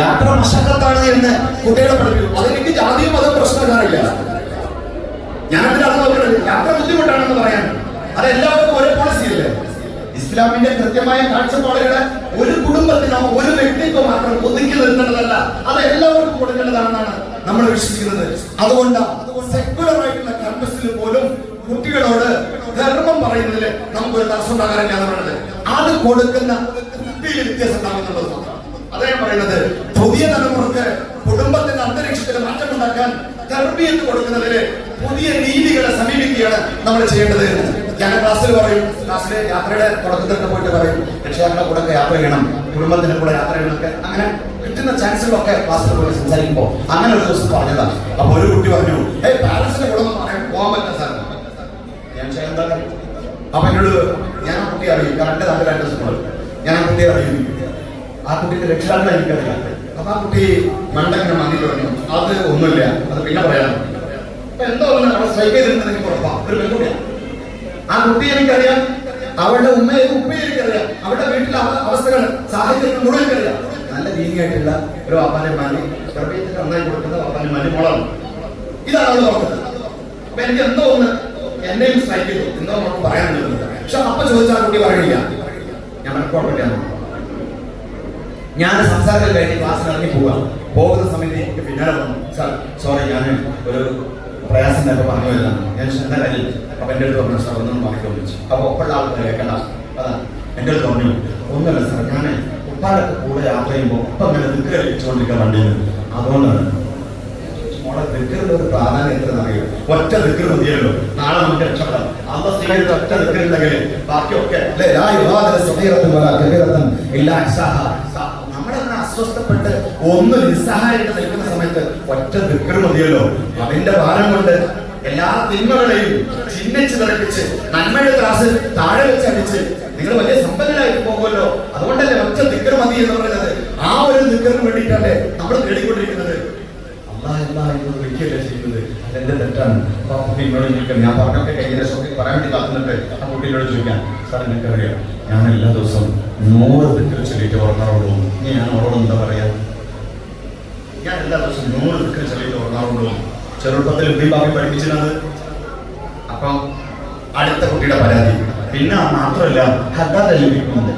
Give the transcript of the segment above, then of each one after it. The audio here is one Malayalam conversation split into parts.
യാത്ര മശക്കത്താണ് എന്ന് കുട്ടികളെ പഠിപ്പിക്കും. അതെനിക്ക് ജാതിയും മതം പ്രശ്നമില്ല ഞാനതിന് അത് യാത്ര ബുദ്ധിമുട്ടാണെന്ന് പറയാൻ. അത് എല്ലാവർക്കും ഒരേ പോളിസി അല്ലേ ഇസ്ലാമിന്റെ കൃത്യമായ കാഴ്ചപ്പാടുകളെ ഒരു കുടുംബത്തിനോ ഒരു വ്യക്തിക്കോ മാത്രം ഒതുക്കി നിർത്തേണ്ടതല്ല. അത് എല്ലാവർക്കും കൊടുക്കേണ്ടതാണെന്നാണ് നമ്മൾ വിശ്വസിക്കുന്നത്. അതുകൊണ്ട് സെക്യുലർ ആയിട്ടുള്ള ക്യാമ്പസിൽ പോലും കുട്ടികളോട് ധർമ്മം പറയുന്നതിൽ നമുക്കൊരു തടസ്സം ഉണ്ടാകാറില്ല എന്ന് പറയുന്നത് അത് കൊടുക്കുന്ന കുട്ടിയിൽ വ്യത്യാസം ഉണ്ടാകുന്നുള്ളത് മാത്രം. അതേ പറയുന്നത്. പുതിയ തലമുറയ്ക്ക് കുടുംബത്തിന്റെ അന്തരീക്ഷത്തിൽ മാറ്റമുണ്ടാക്കാൻ തർബീയത്ത് കൊടുക്കുന്നതിന് പുതിയ രീതികളെ സമീപിക്കുകയാണ് നമ്മൾ ചെയ്യേണ്ടത്. ഞാൻ ക്ലാസ്സിൽ പറയും. ക്ലാസ്സിലെ യാത്രയുടെ തുടക്കത്തിലൊക്കെ പോയിട്ട് പറയും. രക്ഷിതാക്കളെ കൂടെ യാത്ര ചെയ്യണം. കുടുംബത്തിന്റെ കൂടെ യാത്ര ചെയ്യണമൊക്കെ അങ്ങനെ കിട്ടുന്ന ചാൻസുകളൊക്കെ ക്ലാസ്സിൽ പോയി സംസാരിക്കുമ്പോൾ അങ്ങനെ ഒരു ദിവസം പറഞ്ഞതാണ്. അപ്പൊ ഒരു കുട്ടി പറഞ്ഞു ഏയ് പാരന്റ്സിന്റെ കൂടെ പറയാൻ പോകാൻ പറ്റില്ല സാർ. ഞാൻ എന്താ? അപ്പൊ എന്നോട് ഞാൻ കുട്ടി അറിയും. കറക്റ്റ് നല്ല സ്കൂൾ ഞാൻ കുട്ടിയെ അറിയും. ആ കുട്ടിയുടെ രക്ഷിതാക്കളെ കുട്ടി മണ്ടങ്ങനെ മന്തി പറഞ്ഞു അത് ഒന്നുമില്ല. അത് പിന്നെ പറയാം. എന്തോ ഒന്ന് അവിടെ സ്ട്രൈക്ക് ചെയ്തിരുന്നത് എനിക്ക് ഉറപ്പാ. ഒരു പെൺകുട്ടിയാണ് ആ കുട്ടി എനിക്കറിയാം. അവളുടെ ഉമ്മയെ ഉപ്പയെ എനിക്കറിയാം. അവളുടെ വീട്ടിലെ അവ- അവസ്ഥകൾ സാഹചര്യങ്ങൾ മുഴുവൻ എനിക്കറിയാം. നല്ല രീതിയായിട്ടുള്ള ഒരു വാപ്പാനെ മാനി ഗർഭത്തിൽ നന്നായി കൊടുക്കുന്ന വാപ്പാനെ മാനി മോളാണ്. ഇതാണ് അവൾ പറഞ്ഞത് അപ്പൊ എനിക്ക് എന്തോ ഒന്ന് എന്നെയും സ്ട്രൈക്ക് ചെയ്തു. എന്തോ നമുക്ക് പറയാനുള്ളത്. പക്ഷെ അപ്പൊ ചോദിച്ചാൽ കുട്ടി പറയില്ല. ഞാൻ മനഃപ്പുറപ്പെട്ടാണ് ഞാൻ സംസാരത്തിൽ കഴിഞ്ഞ് ക്ലാസ്സിൽ ഇറങ്ങി പോവാം. പോകുന്ന സമയത്ത് എനിക്ക് പിന്നാലെ വന്നു. സാർ സോറി ഞാൻ ഒരു പ്രയാസം തന്നെ പറഞ്ഞു വരുന്നതാണ്. ഞാൻ എന്താ കാര്യം? അപ്പൊ എന്റെ അടുത്ത് പറഞ്ഞു സാർ ഒന്നും പറഞ്ഞു വിളിച്ചു. അപ്പൊ ഒപ്പുള്ള ആൾക്കാർ കേൾക്കണ്ട അതാണ് എന്റെ അടുത്ത് പറഞ്ഞു ഒന്നുമല്ല സാർ ഞാൻ ഉപ്പാലൊക്കെ കൂടെ യാത്ര ചെയ്യുമ്പോൾ ഒപ്പം ഇങ്ങനെ ദുഃഖം കഴിച്ചുകൊണ്ടിരിക്കാൻ വണ്ടിയിൽ അതുകൊണ്ടാണ് മോളെ ഒരു പ്രാധാന്യം എത്രയെന്ന് അറിയോ? ഒറ്റ ദിക്കർ മതിയല്ലോ. നാളെ നമുക്ക് രക്ഷപ്പെടാം. അമ്മ സ്വീകരിച്ച ഒറ്റ ദിക്കറുണ്ടെങ്കിൽ ബാക്കിയൊക്കെ അല്ലേ? ആ യുഹാദിന സഗീറത്തുൻ വരാം എല്ലാ. അസ്വസ്ഥപ്പെട്ട് ഒന്ന് നിസ്സഹായിട്ട് നിൽക്കുന്ന സമയത്ത് ഒറ്റ ദിക്കർ മതിയല്ലോ. അതിന്റെ ഭാരം കൊണ്ട് എല്ലാ തിന്മകളെയും ചിഹ്നിച്ച് നിറപ്പിച്ച് നന്മയുടെ ത്രാസ് താഴെ വെച്ച് അടിച്ച് നിങ്ങൾ വലിയ സമ്പന്നരായിട്ട് പോകുമല്ലോ. അതുകൊണ്ടല്ലേ ഒറ്റ ദിക്കർ മതി എന്ന് പറയുന്നത് ആ ഒരു ദിക്കറിന് വേണ്ടിയിട്ടല്ലേ നമ്മൾ നേടിക്കൊണ്ടിരിക്കുന്നത് അല്ലാഹ് അല്ലാഹ് എന്ന് വിളിക്കുകയല്ലേ ചെയ്യുന്നത്? അതെന്റെ തെറ്റാണ്. അപ്പൊ ആ ചോദിക്കാം ഞാൻ ഞാൻ എല്ലാ ദിവസവും നൂറ് ദിക്കർ ചൊല്ലിയിട്ട് ഉറങ്ങാറുള്ളൂ. ഇനി ഞാൻ അവളോട് എന്താ പറയാ? ഞാൻ എല്ലാ ദിവസവും നൂറ് ദിക്കർ ചൊല്ലിയിട്ട് ഉറങ്ങാറുള്ളൂ. ചെറുപ്പത്തിൽ ഉപ്പി ബാക്കി പഠിപ്പിച്ചിരുന്നത്? അപ്പം അടുത്ത കുട്ടിയുടെ പരാതി. പിന്നെ മാത്രമല്ല ഹദ്ദാദ് ലഭിക്കുന്നുണ്ട്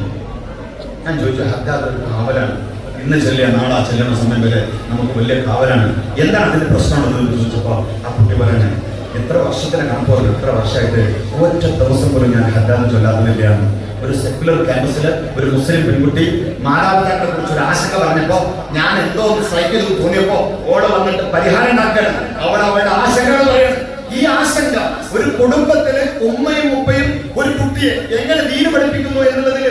ഞാൻ ചോദിച്ചു ഹദ്ദാദ് ഒരു കാവലാണ്. ഇന്ന് ചെല്ലിയ നാളെ ചെല്ലുന്ന സമയം വരെ നമുക്ക് വലിയ കാവലാണ്. എന്താണ് അതിന്റെ പ്രശ്നമുള്ളത് ചോദിച്ചപ്പോൾ ആ കുട്ടി പറയുന്നത് എത്ര വർഷത്തിന് കാണുമ്പോൾ എത്ര വർഷമായിട്ട് ഒറ്റ ദിവസം പോലും ഞാൻ ഹദ്ദാന്ന് ചൊല്ലാതില്ലയാണ് ഒരു സെക്യുലർ ക്യാമ്പസിൽ ഒരു മുസ്ലിം പെൺകുട്ടി മാതാപിതാക്കളെ കുറിച്ച് ഒരു ആശങ്ക പറഞ്ഞപ്പോ ഞാൻ എന്തോ ഒന്ന് സ്ട്രൈക്ക് ചെയ്തു തോന്നിയപ്പോ ഓടെ വന്നിട്ട് പരിഹാരം ഉണ്ടാക്കണം അവൾ അവളുടെ ആശങ്കകൾ പറയണം. ഈ ആശങ്ക ഒരു കുടുംബത്തിലെ ഉമ്മയും ഉപ്പയും ഒരു കുട്ടിയെ എങ്ങനെ ദീന് പഠിപ്പിക്കുന്നു എന്നുള്ളതിൽ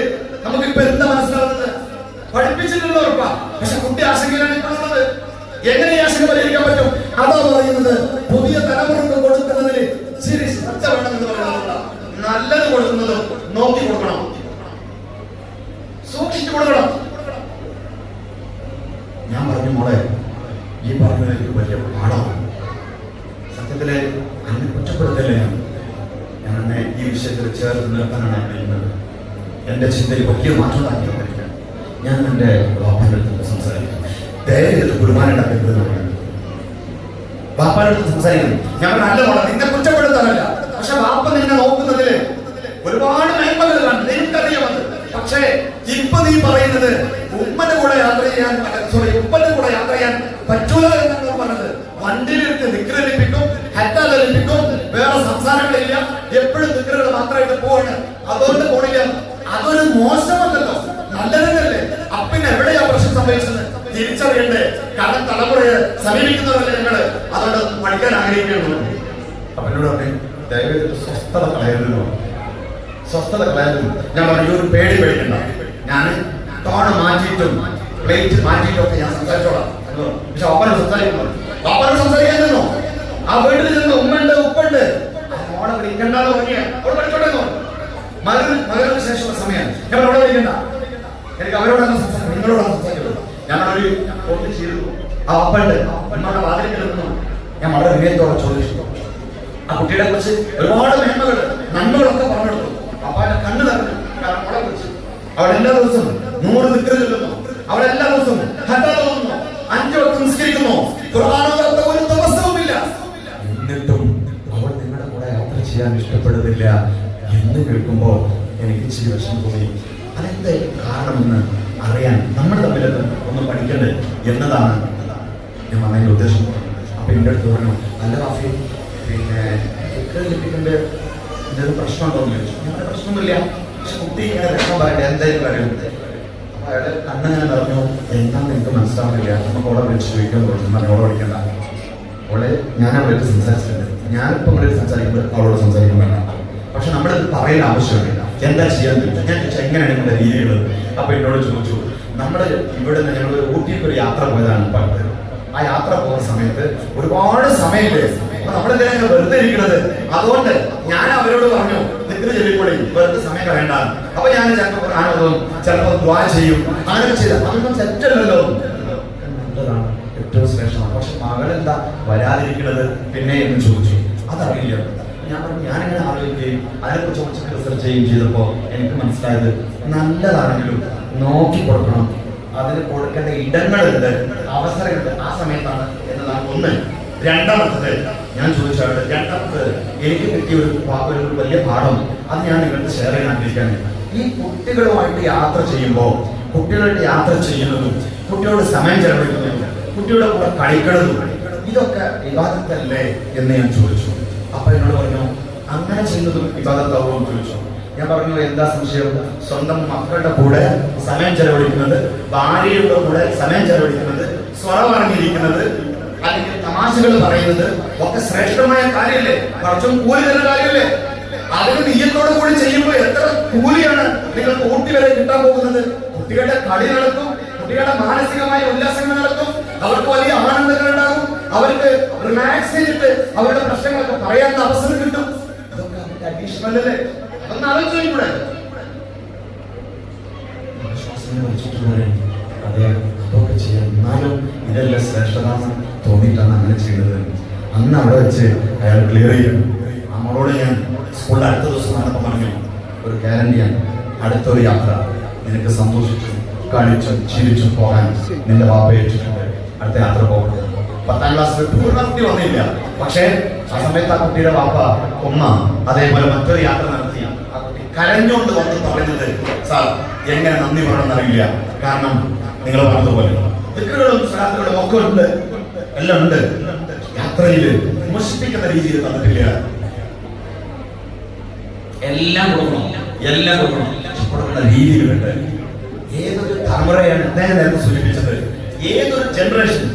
പക്ഷെ കുട്ടി ആശങ്കയിലാണ് ഇപ്പോൾ ഉള്ളത്. എങ്ങനെ ആശങ്ക പരിഹരിക്കാൻ പറ്റും? അതാ പറയുന്നത് പുതിയ തലമുറയ്ക്ക് കൊടുക്കുന്നതിൽ ശരി ശ്രദ്ധ വേണമെന്ന് പറയുന്നത് നല്ലത് കൊടുക്കുന്നത് നോക്കി കൊടുക്കണം. സൂക്ഷിച്ചു കൊടുക്കണം. ഞാൻ പറഞ്ഞു മോളെ ഈ പറഞ്ഞത് എനിക്ക് വലിയ പാഠമാണ് സത്യത്തിലെ എന്നെ കുറ്റപ്പെടുത്തല്ലേ ഞാൻ? എന്നെ ഈ വിഷയത്തിൽ ചേർത്ത് നിർത്താനാണ് ആഗ്രഹിക്കുന്നത് എന്റെ ചിന്തയിൽ വലിയ മാറ്റം ഞാൻ എന്റെ സംസാരിക്കും പറയുന്നത് വാപ്പാന്റെ സംസാരിക്കുന്നു. ഞാൻ നല്ല മോളെ നിന്നെ കുറ്റപ്പെടുത്താനല്ല. പക്ഷെ വാപ്പ നിന്നെ നോക്കുന്നതിൽ ഒരുപാട് മേന്മകൾ കാണും നിനക്കറിയാമത്. പക്ഷേ ഇപ്പൊ നീ പറയുന്നത് ഉമ്മന്റെ കൂടെ യാത്ര ചെയ്യാൻ സോറി ഉപ്പന്റെ കൂടെ യാത്ര ചെയ്യാൻ പറ്റൂല എന്നാണ് പറഞ്ഞത്. ലഭിക്കും ഹെറ്റാൽ ലഭിക്കും വേറെ സംസാരങ്ങളില്ല. എപ്പോഴും നിക്കറുകൾ മാത്രമായിട്ട് പോവാണ്. അതുകൊണ്ട് സമീപിക്കുന്നവരല്ലേ അതുകൊണ്ട് പഠിക്കാൻ ആഗ്രഹിക്കുന്നു. അപ്പൊ പറഞ്ഞു ദയവേത് സ്വസ്ഥത കളയരുതെന്ന് സ്വസ്ഥത കളയാനും ഞാൻ പറഞ്ഞു ഒരു പേടി പേടിക്കണ്ട. ഞാൻ ടോണ് മാറ്റിയിട്ടും പ്ലേറ്റ് മാറ്റിയിട്ടും ഒക്കെ ഞാൻ സംസാരിച്ചോളാം. പക്ഷെ ഒപ്പന സംസാരിക്കുന്നു. ഒപ്പന സംസാരിക്കാൻ നിന്നു ആ വീട്ടിൽ നിന്ന് ഉമ്മണ്ട് ഉപ്പുണ്ട് ഓടെ വിളിക്കണ്ടെന്ന് പറഞ്ഞു. മകന് ശേഷമുള്ള സമയമാണ്. ഞാൻ അവിടെ വിളിക്കണ്ട എനിക്ക് അവരോടാണ് സംസാരിക്കുന്നത്. നിങ്ങളോടാണ് ഞാനൊരു അവിടെ ചെയ്തു ആ അപ്പുണ്ട് അമ്മയുടെ വാതിൽ കിടക്കുന്നു. ഞാൻ വളരെ വിവേകത്തോടെ ചോദിച്ചു. ആ കുട്ടിയുടെ കുറിച്ച് ഒരുപാട് മേന്മകൾ നന്മകളൊക്കെ പറഞ്ഞെടുത്തു അപ്പാന്റെ കണ്ണ് തറഞ്ഞു കാരണം അവൾ എല്ലാ ദിവസവും നൂറ് നിക്കർ ചൊല്ലുന്നു. അവൾ എല്ലാ ദിവസവും ഹത്താകുന്നു അഞ്ചു വട്ടം നിസ്കരിക്കുന്നു. ഖുർആാനോടൊത്ത ഒരു ദിവസവുമില്ല എന്നിട്ടും അവൾ നിങ്ങളുടെ കൂടെ യാത്ര ചെയ്യാൻ ഇഷ്ടപ്പെടുന്നില്ല എന്ന് കേൾക്കുമ്പോൾ എനിക്ക് ഇച്ചിരി വിഷമം തോന്നി. അതെന്തായിരിക്കും കാരണമെന്ന് അറിയാൻ നമ്മൾ തമ്മിലത് ഒന്ന് പഠിക്കേണ്ടത് എന്നതാണ് ഞാൻ വന്നതിന്റെ ഉദ്ദേശം അപ്പം എന്റെ അടുത്ത് പറഞ്ഞു നല്ല റാഫി പിന്നെ ഫിക്ര ലഭിക്കേണ്ട എന്തെങ്കിലും പ്രശ്നമുണ്ടോ? എന്ന് ചോദിച്ചു. ഞാൻ പ്രശ്നമൊന്നുമില്ല. പക്ഷെ കുട്ടി ഇങ്ങനെ രക്ഷം പറയട്ടെ എന്തായാലും പറയുന്നത് അപ്പോൾ അയാൾ കണ്ണിങ്ങനെ പറഞ്ഞു എന്താണെന്ന് എനിക്ക് മനസ്സിലാവുന്നില്ല. നമുക്ക് അവളെ വിളിച്ച് ചോദിക്കാൻ പറഞ്ഞു അവളെ വിളിക്കണ്ട. അവളെ ഞാൻ അവളായിട്ട് സംസാരിച്ചിട്ടുണ്ട്. ഞാനിപ്പോൾ അവളായിട്ട് സംസാരിക്കുമ്പോൾ അവളോട് സംസാരിക്കാൻ വേണ്ട പക്ഷെ നമ്മൾ പറയേണ്ട ആവശ്യമില്ല. എന്താ ചെയ്യാൻ ഞാൻ ചോദിച്ചാൽ എങ്ങനെയാണ് നിങ്ങളുടെ രീതികൾ അപ്പോൾ എന്നോട് ചോദിച്ചു. നമ്മൾ ഇവിടെ നിന്ന് ഞങ്ങൾ ഊട്ടിക്ക് ഒരു യാത്ര പോയതാണ് പണ്ട്. ആ യാത്ര പോകുന്ന സമയത്ത് ഒരുപാട് സമയമില്ലേ? അപ്പൊ നമ്മളെന്തിനാണ് വെറുതെ ഇരിക്കുന്നത്? അതുകൊണ്ട് ഞാൻ അവരോട് പറഞ്ഞു നിൽക്കുന്ന ചെല്ലിക്കൂടി? വെറുതെ സമയം കളയണ്ട. അപ്പൊ ഞാൻ ചിലപ്പോൾ കാണുന്നതും ചിലപ്പോൾ ദ്വാ ചെയ്യും. അങ്ങനെ ചെയ്ത. അതൊന്നും തെറ്റല്ലല്ലോ. നല്ലതാണ്. ഏറ്റവും ശ്രേഷ്ഠമാണ്. പക്ഷെ മകൾ എന്താ വരാതിരിക്കുന്നത്? പിന്നെ എന്ന് ചോദിച്ചു. അതറിയില്ല. ഞാൻ പറഞ്ഞു ഞാനിങ്ങനെ ആലോചിക്കുകയും അതിനെക്കുറിച്ച് കുറച്ച് റിസർച്ച് ചെയ്യുകയും ചെയ്തപ്പോൾ എനിക്ക് മനസ്സിലായത് നല്ലതാണെങ്കിലും നോക്കി കൊടുക്കണം. അതിന് കൊടുക്കേണ്ട ഇടങ്ങളുണ്ട് അവസരമുണ്ട് ആ സമയത്താണ് എന്നതാണ് ഒന്ന്. രണ്ടാമത്തത് ഞാൻ ചോദിച്ചാൽ രണ്ടാമത്തത് എനിക്ക് കിട്ടിയ ഒരു ഒരു വലിയ പാഠം. അത് ഞാൻ നിങ്ങൾക്ക് ഷെയർ ചെയ്യാൻ ആഗ്രഹിക്കാൻ ഈ കുട്ടികളുമായിട്ട് യാത്ര ചെയ്യുമ്പോൾ കുട്ടികളുടെ യാത്ര ചെയ്യുന്നതും കുട്ടികളോട് സമയം ചെലവഴിക്കുന്നതും കുട്ടികളുടെ കൂടെ കളിക്കുന്നതും ഇതൊക്കെ വിവാദത്തല്ലേ എന്ന് ഞാൻ ചോദിച്ചു. അപ്പൊ എന്നോട് പറഞ്ഞു അങ്ങനെ ചെയ്യുന്നതും വിവാദത്താവുമോ? എന്ന് ചോദിച്ചു. ഞാൻ പറഞ്ഞു എന്താ സംശയം? സ്വന്തം മക്കളുടെ കൂടെ സമയം ചെലവഴിക്കുന്നത് ഭാര്യയുടെ കൂടെ സമയം ചെലവഴിക്കുന്നത് സ്വറം അറിഞ്ഞിരിക്കുന്നത് അല്ലെങ്കിൽ തമാശകൾ പറയുന്നത് ഒക്കെ ശ്രേഷ്ഠമായ കാര്യമല്ലേ? കുറച്ചും കൂലി തരുന്ന കാര്യമല്ലേ? അതിന് നീയത്തോടു കൂടി ചെയ്യുമ്പോൾ എത്ര കൂലിയാണ് നിങ്ങൾക്ക് ഊട്ടി വരെ കിട്ടാൻ പോകുന്നത്? കുട്ടികളുടെ കളി നടക്കും കുട്ടികളുടെ മാനസികമായ ഉല്ലാസങ്ങൾ നടക്കും അവർക്ക് വലിയ ആനന്ദങ്ങൾ ഉണ്ടാകും അവർക്ക് റിലാക്സ് ചെയ്തിട്ട് അവരുടെ പ്രശ്നങ്ങളൊക്കെ പറയാൻ അവസരം കിട്ടും. അതൊക്കെ അവർക്ക് അഡീഷണൽ അല്ലേ അതൊന്ന് ആലോചിച്ചു ഇവിടെ അതൊക്കെ ചെയ്യാം. എന്നാലും ഇതെല്ലാം ശ്രേഷ്ഠതാന്ന് തോന്നിയിട്ടാണ് അങ്ങനെ ചെയ്യുന്നത് അന്ന് അവിടെ വെച്ച് അയാൾ ക്ലിയർ ചെയ്യും നമ്മളോട് ഞാൻ സ്കൂളിൽ അടുത്ത ദിവസം നടന്നപ്പോൾ പറഞ്ഞു ഒരു ഗ്യാരണ്ടിയാണ് അടുത്തൊരു യാത്ര. നിനക്ക് സന്തോഷിച്ചു കളിച്ചും ചിരിച്ചും പോകാൻ നിന്റെ വാപ്പ ഏറ്റിട്ടുണ്ട്. അടുത്ത യാത്ര പോകുന്നത് പത്താം ക്ലാസ്സിൽ പൂർണകുട്ടി വന്നില്ല. പക്ഷേ ആ സമയത്ത് ആ കുട്ടിയുടെ വാപ്പ ഉമ്മ അതേപോലെ മറ്റൊരു യാത്ര കുട്ടി കരഞ്ഞുകൊണ്ട് വന്ന് പറയുന്നത് സാർ എങ്ങനെ നന്ദി പറയണമെന്ന് എന്നറിയില്ല കാരണം നിങ്ങൾ പറഞ്ഞതുപോലെ. ദിക്റുകളും സ്ഥലങ്ങളും ഒക്കെ ഉണ്ട്. എല്ലാം ഉണ്ട്. യാത്രയിൽ വിമർശിപ്പിക്കുന്ന രീതിയിൽ തന്നിട്ടില്ല എല്ലാം കൊടുക്കണം. എല്ലാം കൊടുക്കണം. കൊടുക്കുന്ന രീതിയിലുണ്ട്. ഏതൊരു തലമുറയാണ് അദ്ദേഹം നേരത്തെ സൂചിപ്പിച്ചത്. ഏതൊരു ജനറേഷൻ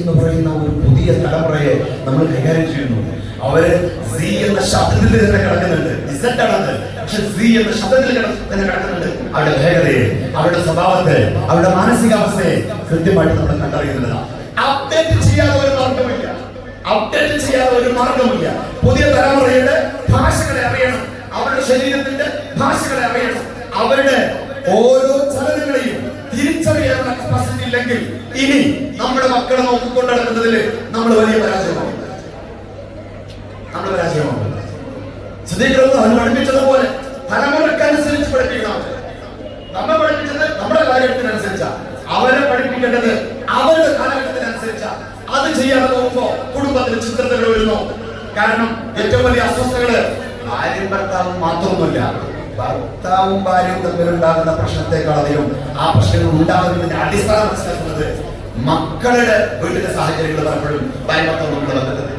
എന്ന് പറയുന്ന ഒരു പുതിയ തലമുറയെ നമ്മൾ കൈകാര്യം ചെയ്യുന്നു. അവർ സി എന്ന ശബ്ദത്തിൽ തന്നെ കിടക്കുന്നുണ്ട്. ഇസറ്റ് ആണത്. പക്ഷെ സി എന്ന ശബ്ദത്തിൽ തന്നെ കിടക്കുന്നുണ്ട്. അവരുടെ വേഗതയെ അവരുടെ സ്വഭാവത്തെ അവരുടെ മാനസികാവസ്ഥയെ കൃത്യമായിട്ട് നമ്മൾ കണ്ടറിയുന്നില്ല. അപ്ഡേറ്റ് ചെയ്യാതെ ഒരു മാർഗമില്ല അപ്ഡേറ്റ് ചെയ്യാതെ ഒരു മാർഗമില്ല പുതിയ തലമുറയുടെ ഭാഷകളെ അറിയണം. അവരുടെ ശരീരത്തിന്റെ ഭാഷകളെ അറിയണം. അവരുടെ ഓരോ ചലനങ്ങളെയും തിരിച്ചറിയാനുള്ള കപ്പാസിറ്റി ഇല്ലെങ്കിൽ ഇനി നമ്മുടെ മക്കളെ നോക്കിക്കൊണ്ട് നടക്കുന്നതിൽ നമ്മൾ വലിയ പരാജയമാവും നമ്മൾ പരാജയമാവും ശ്രദ്ധിക്കുന്നത് പഠിപ്പിച്ചത് പോലെ തലമുറക്കനുസരിച്ച് പഠിപ്പിക്കണം. നമ്മെ പഠിപ്പിച്ചത് നമ്മുടെ കാലഘട്ടത്തിനനുസരിച്ചാ അവരെ പഠിപ്പിക്കേണ്ടത് അവരുടെ കാലഘട്ടത്തിനനുസരിച്ചാ. അത് ചെയ്യാതെ പോകുമ്പോ കുടുംബത്തിന് ചിത്രത്തിൽ വരുന്നു. കാരണം ഏറ്റവും വലിയ അസ്വസ്ഥകൾ ഭാര്യയും ഭർത്താവും മാത്രമൊന്നുമില്ല. ഭർത്താവും ഭാര്യയും തമ്മിലുണ്ടാകുന്ന പ്രശ്നത്തെക്കാളധികം ആ പ്രശ്നങ്ങൾ ഉണ്ടാകുന്നതിന്റെ അടിസ്ഥാനം മനസ്സിലാക്കുന്നത് മക്കളുടെ വീട്ടിലെ സാഹചര്യങ്ങൾ പലപ്പോഴും ഭാര്യ നമ്മൾ